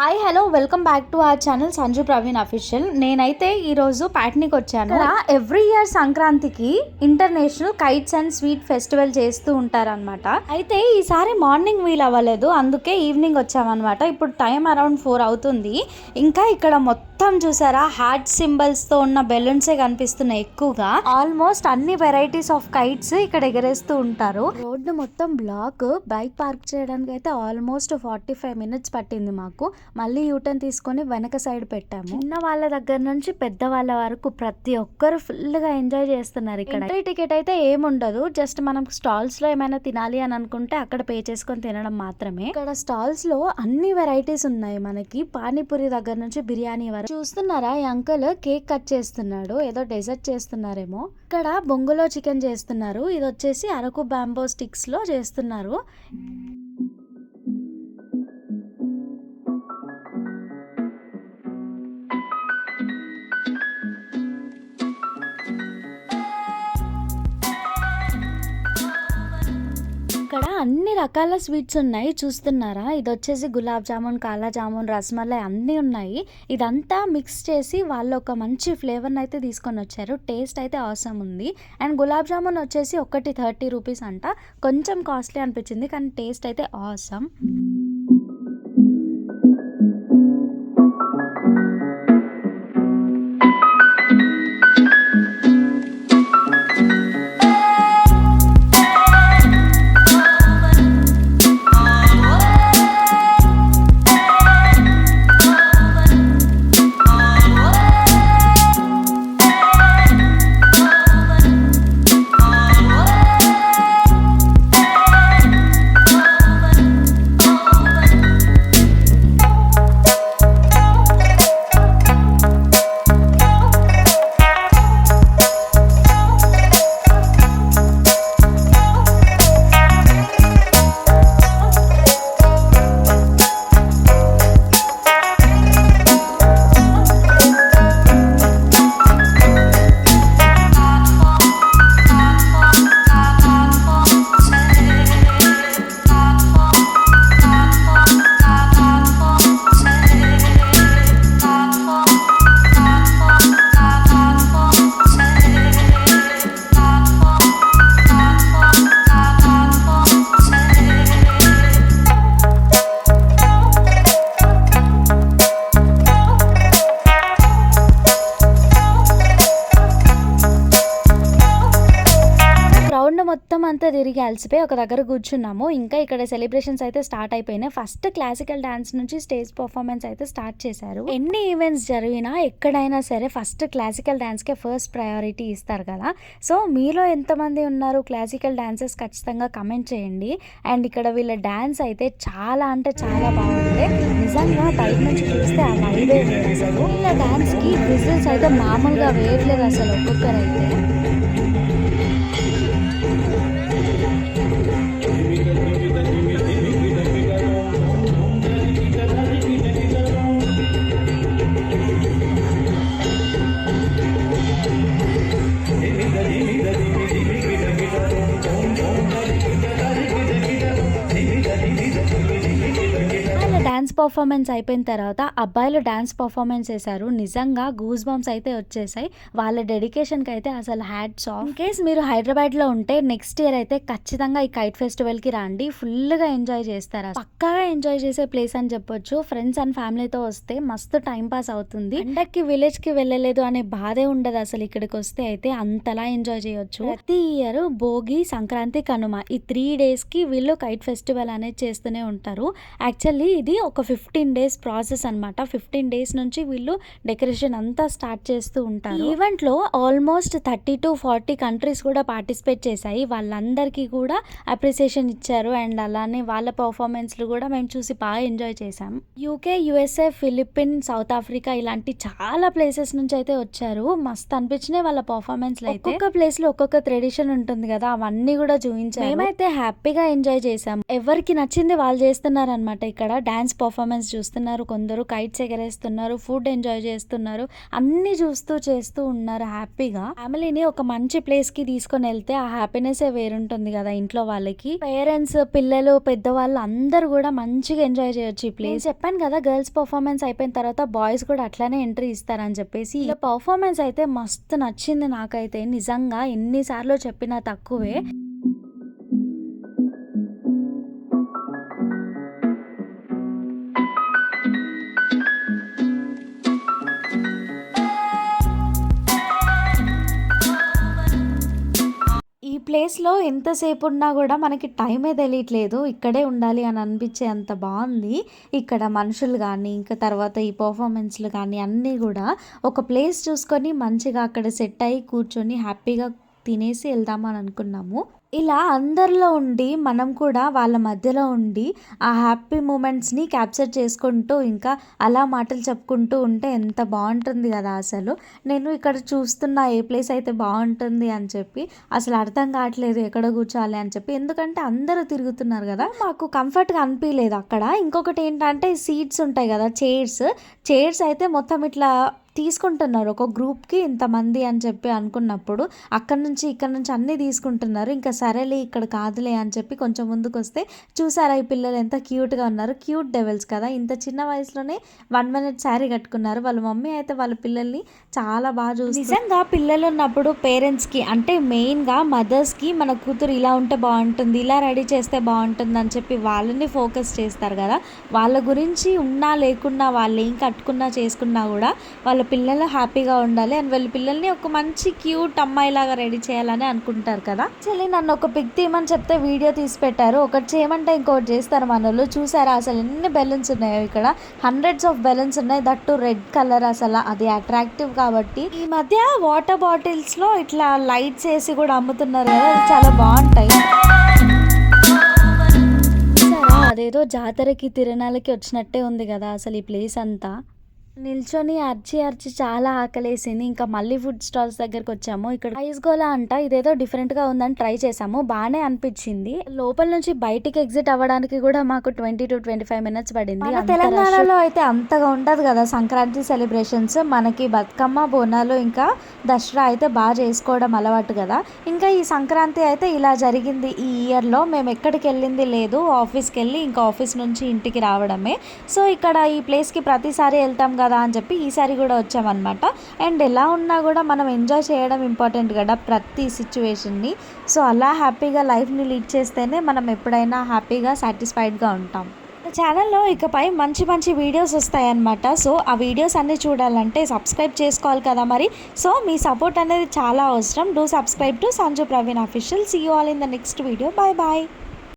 Hi hello welcome back to our channel Sanju Praveen official. నేనైతే ఈరోజు ప్యాట్నీకి వచ్చాను. ఎవ్రీ ఇయర్ సంక్రాంతికి international kites and sweet festival చేస్తూ ఉంటారనమాట అయితే ఈసారి మార్నింగ్ వీల్ అవ్వలేదు అందుకే ఈవినింగ్ వచ్చామన్నమాట. ఇప్పుడు టైం అరౌండ్ ఫోర్ అవుతుంది. ఇంకా ఇక్కడ మొత్తం చూసారా హార్ట్ సింబల్స్తో ఉన్న బెలూన్సే కనిపిస్తున్నాయి ఎక్కువగా. ఆల్మోస్ట్ అన్ని వెరైటీస్ ఆఫ్ కైట్స్ ఇక్కడ ఎగరేస్తూ ఉంటారు. రోడ్డు మొత్తం బ్లాక్ బైక్ పార్క్ చేయడానికి అయితే ఆల్మోస్ట్ ఫార్టీ ఫైవ్ మినిట్స్ పట్టింది మాకు. మళ్ళీ యూటర్న్ తీసుకొని వెనక సైడ్ పెట్టాము. చిన్న వాళ్ళ దగ్గర నుంచి పెద్ద వాళ్ళ వరకు ప్రతి ఒక్కరు ఫుల్గా ఎంజాయ్ చేస్తున్నారు ఇక్కడ. ఎంట్రీ టికెట్ అయితే ఏముండదు. జస్ట్ మనం స్టాల్స్లో ఏమైనా తినాలి అని అనుకుంటే అక్కడ పే చేసుకొని తినడం మాత్రమే. ఇక్కడ స్టాల్స్లో అన్ని వెరైటీస్ ఉన్నాయి మనకి. పానీపూరి దగ్గర నుంచి బిర్యానీ వరకు. చూస్తున్నారా ఈ అంకుల్ కేక్ కట్ చేస్తున్నాడు. ఏదో డెజర్ట్ చేస్తున్నారేమో. ఇక్కడ బొంగులో చికెన్ చేస్తున్నారు. ఇది వచ్చేసి అరకు బ్యాంబో స్టిక్స్లో చేస్తున్నారు. అన్ని రకాల స్వీట్స్ ఉన్నాయి. చూస్తున్నారా? ఇది వచ్చేసి గులాబ్ జామున్ కాలా జామున్ రసమలై అన్నీ ఉన్నాయి. ఇదంతా మిక్స్ చేసి వాళ్ళు ఒక మంచి ఫ్లేవర్ని అయితే తీసుకొని వచ్చారు. టేస్ట్ అయితే అవసరం ఉంది. అండ్ గులాబ్ జామున్ వచ్చేసి ఒకటి థర్టీ రూపీస్ అంట. కొంచెం కాస్ట్లీ అనిపించింది కానీ టేస్ట్ అయితే అవసరం. అంతా తిరిగి అలసిపోయి ఒక దగ్గర కూర్చున్నాము. ఇంకా ఇక్కడ సెలబ్రేషన్స్ అయితే స్టార్ట్ అయిపోయినాయి. ఫస్ట్ క్లాసికల్ డాన్స్ నుంచి స్టేజ్ పర్ఫార్మెన్స్ అయితే స్టార్ట్ చేశారు. ఎన్ని ఈవెంట్స్ జరిగినా ఎక్కడైనా సరే ఫస్ట్ క్లాసికల్ డాన్స్కే ఫస్ట్ ప్రయారిటీ ఇస్తారు కదా. సో మీలో ఎంతమంది ఉన్నారు? క్లాసికల్ డాన్సెస్ ఖచ్చితంగా కమెంట్ చేయండి. అండ్ ఇక్కడ వీళ్ళ డాన్స్ అయితే చాలా అంటే చాలా బాగుంది. నిజంగా బయట నుంచి చూస్తే ఆ వైబే అసలు. వీళ్ళ డాన్స్కి విజిల్స్ అయితే మామూలుగా వేయట్లేదు అసలు ఒక్కొక్కరైతే. డ్యాన్స్ పర్ఫార్మెన్స్ అయిపోయిన తర్వాత అబ్బాయిలు డ్యాన్స్ పర్ఫార్మెన్స్ చేశారు. నిజంగా గూస్ బంప్స్ అయితే వచ్చేసాయి. వాళ్ళ డెడికేషన్కి అయితే అసలు హ్యాట్స్ ఆఫ్. ఇన్ కేస్ మీరు హైదరాబాద్లో ఉంటే నెక్స్ట్ ఇయర్ అయితే ఖచ్చితంగా ఈ కైట్ ఫెస్టివల్కి రండి. ఫుల్గా ఎంజాయ్ చేస్తారు. పక్కాగా ఎంజాయ్ చేసే ప్లేస్ అని చెప్పొచ్చు. ఫ్రెండ్స్ అండ్ ఫ్యామిలీతో వస్తే మస్తు టైం పాస్ అవుతుంది. విలేజ్ విలేజ్కి వెళ్ళలేదు అనే బాధే ఉండదు అసలు ఇక్కడికి వస్తే అయితే. అంతలా ఎంజాయ్ చేయొచ్చు. ప్రతి ఇయర్ భోగి సంక్రాంతి కనుమ ఈ త్రీ డేస్కి వీళ్ళు కైట్ ఫెస్టివల్ అనేది చేస్తూనే ఉంటారు. యాక్చువల్లీ ఇది ఒక ఫిఫ్టీన్ డేస్ ప్రాసెస్ అన్నమాట. ఫిఫ్టీన్ డేస్ నుంచి వీళ్ళు డెకరేషన్ అంతా స్టార్ట్ చేస్తూ ఉంటారు. ఈవెంట్లో almost thirty to forty countries కూడా పార్టిసిపేట్ చేశాయి. వాళ్ళందరికీ కూడా అప్రిసియేషన్ ఇచ్చారు. అండ్ అలానే వాళ్ళ పర్ఫార్మెన్స్లు కూడా మేము చూసి బాగా ఎంజాయ్ చేసాం UK USA Philippine South Africa ఇలాంటి చాలా ప్లేసెస్ నుంచి అయితే వచ్చారు. మస్తు అనిపించినాయి వాళ్ళ పర్ఫార్మెన్స్ అయితే. ఒక్కొక్క ప్లేస్లో ఒక్కొక్క ట్రెడిషన్ ఉంటుంది కదా అవన్నీ కూడా చూపించారు. మేమైతే హ్యాపీగా ఎంజాయ్ చేసాం ఎవరికి నచ్చింది వాళ్ళు చేస్తున్నారు అనమాట ఇక్కడ. డాన్స్ డ్యాన్స్ పర్ఫార్మెన్స్ చూస్తున్నారు కొందరు కైట్స్ ఎగరేస్తున్నారు ఫుడ్ ఎంజాయ్ చేస్తున్నారు అన్ని చూస్తూ చేస్తూ ఉన్నారు హ్యాపీగా. ఫ్యామిలీని ఒక మంచి ప్లేస్కి తీసుకొని వెళ్తే ఆ హ్యాపీనెస్ వేరుంటుంది కదా ఇంట్లో వాళ్ళకి. పేరెంట్స్ పిల్లలు పెద్దవాళ్ళు అందరూ కూడా మంచిగా ఎంజాయ్ చేయొచ్చు ఈ ప్లేస్. చెప్పాను కదా గర్ల్స్ పర్ఫార్మెన్స్ అయిపోయిన తర్వాత బాయ్స్ కూడా అట్లానే ఎంట్రీ ఇస్తారని చెప్పేసి. ఇలా పర్ఫార్మెన్స్ అయితే మస్తు నచ్చింది నాకైతే. నిజంగా ఎన్నిసార్లు చెప్పినా తక్కువే. ప్లేస్లో ఎంతసేపు ఉన్నా కూడా మనకి టైమే తెలియట్లేదు ఇక్కడే ఉండాలి అని అనిపించే అంత బాగుంది. ఇక్కడ మనుషులు కానీ ఇంకా తర్వాత ఈ పర్ఫార్మెన్స్లు కానీ అన్నీ కూడా ఒక ప్లేస్ చూసుకొని మంచిగా అక్కడ సెట్ అయ్యి కూర్చొని హ్యాపీగా తినేసి వెళ్దామని అనుకున్నాము ఇలా అందరిలో ఉండి మనం కూడా వాళ్ళ మధ్యలో ఉండి ఆ హ్యాపీ మూమెంట్స్ని క్యాప్చర్ చేసుకుంటూ ఇంకా అలా మాటలు చెప్పుకుంటూ ఉంటే ఎంత బాగుంటుంది కదా అసలు. నేను ఇక్కడ చూస్తున్న ఏ ప్లేస్ అయితే బాగుంటుంది అని చెప్పి అసలు అర్థం కావట్లేదు ఎక్కడ కూర్చోాలి అని చెప్పి. ఎందుకంటే అందరూ తిరుగుతున్నారు కదా. మాకు కంఫర్ట్గా అనిపించలేదు అక్కడ. ఇంకొకటి ఏంటంటే సీట్స్ ఉంటాయి కదా చైర్స్ చైర్స్ అయితే మొత్తం ఇట్లా తీసుకుంటున్నారు. ఒక గ్రూప్కి ఇంతమంది అని చెప్పి అనుకున్నప్పుడు అక్కడ నుంచి ఇక్కడ నుంచి అన్నీ తీసుకుంటున్నారు. ఇంకా సరేలే ఇక్కడ కాదులే అని చెప్పి కొంచెం ముందుకు వస్తే చూసారా ఈ పిల్లలు ఎంత క్యూట్గా ఉన్నారు. క్యూట్ డెవెల్స్ కదా. ఇంత చిన్న వయసులోనే వన్ మినిట్ శారీ కట్టుకున్నారు. వాళ్ళ మమ్మీ అయితే వాళ్ళ పిల్లల్ని చాలా బాగా చూసి నిజంగా పిల్లలు ఉన్నప్పుడు పేరెంట్స్కి అంటే మెయిన్గా మదర్స్కి మన కూతురు ఇలా ఉంటే బాగుంటుంది ఇలా రెడీ చేస్తే బాగుంటుంది అని చెప్పి వాళ్ళని ఫోకస్ చేస్తారు కదా. వాళ్ళ గురించి ఉన్నా లేకున్నా వాళ్ళు ఏం కట్టుకున్నా చేసుకున్నా కూడా వాళ్ళ పిల్లలు హ్యాపీగా ఉండాలి అండ్ వాళ్ళ పిల్లల్ని ఒక మంచి క్యూట్ అమ్మాయిలాగా రెడీ చేయాలని అనుకుంటారు కదా. యాక్చువల్లీ నన్ను ఒక పిక్ తీయమని చెప్తే వీడియో తీసి పెట్టారు. ఒకటి చేయమంటే ఇంకోటి చేస్తారు మన వాళ్ళు చూసారా అసలు ఎన్ని బెలూన్స్ ఉన్నాయో ఇక్కడ? హండ్రెడ్స్ ఆఫ్ బెలూన్స్ ఉన్నాయి. దట్టు రెడ్ కలర్ అసలు. అది అట్రాక్టివ్ కాబట్టి. ఈ మధ్య వాటర్ బాటిల్స్లో ఇట్లా లైట్స్ వేసి కూడా అమ్ముతున్నారు కదా. చాలా బాగుంటాయి. అదేదో జాతరకి తిరణాలకి వచ్చినట్టే ఉంది కదా అసలు ఈ ప్లేస్ అంతా. నిల్చొని అర్చి అర్చి చాలా ఆకలేసింది. ఇంకా మళ్ళీ ఫుడ్ స్టాల్స్ దగ్గరకు వచ్చాము. ఇక్కడ ఐస్ గోలా అంట ఇదేదో డిఫరెంట్గా ఉందని ట్రై చేసాము బాగానే అనిపించింది. లోపల నుంచి బయటికి ఎగ్జిట్ అవ్వడానికి కూడా మాకు twenty two twenty five minutes పడింది తెలంగాణలో అయితే అంతగా ఉండదు కదా సంక్రాంతి సెలబ్రేషన్స్ మనకి బతుకమ్మ బోనాలు ఇంకా దసరా అయితే బాగా చేసుకోవడం అలవాటు కదా. ఇంకా ఈ సంక్రాంతి అయితే ఇలా జరిగింది ఈ ఇయర్లో మేము ఎక్కడికి వెళ్ళింది లేదు. ఆఫీస్కి వెళ్ళి ఇంకా ఆఫీస్ నుంచి ఇంటికి రావడమే. సో ఇక్కడ ఈ ప్లేస్కి ప్రతిసారి వెళ్తాం కదా అని చెప్పి ఈసారి కూడా వచ్చామన్నమాట. అండ్ ఎలా ఉన్నా కూడా మనం ఎంజాయ్ చేయడం ఇంపార్టెంట్ కదా ప్రతి సిచ్యువేషన్ని. సో అలా హ్యాపీగా లైఫ్ని లీడ్ చేస్తేనే మనం ఎప్పుడైనా హ్యాపీగా సాటిస్ఫైడ్గా ఉంటాం. ఛానల్లో ఇకపై మంచి మంచి వీడియోస్ వస్తాయన్నమాట. సో ఆ వీడియోస్ అన్నీ చూడాలంటే సబ్స్క్రైబ్ చేసుకోవాలి కదా మరి. సో మీ సపోర్ట్ అనేది చాలా అవసరం. Do subscribe to Sanju Praveen official. See you all in the next video bye bye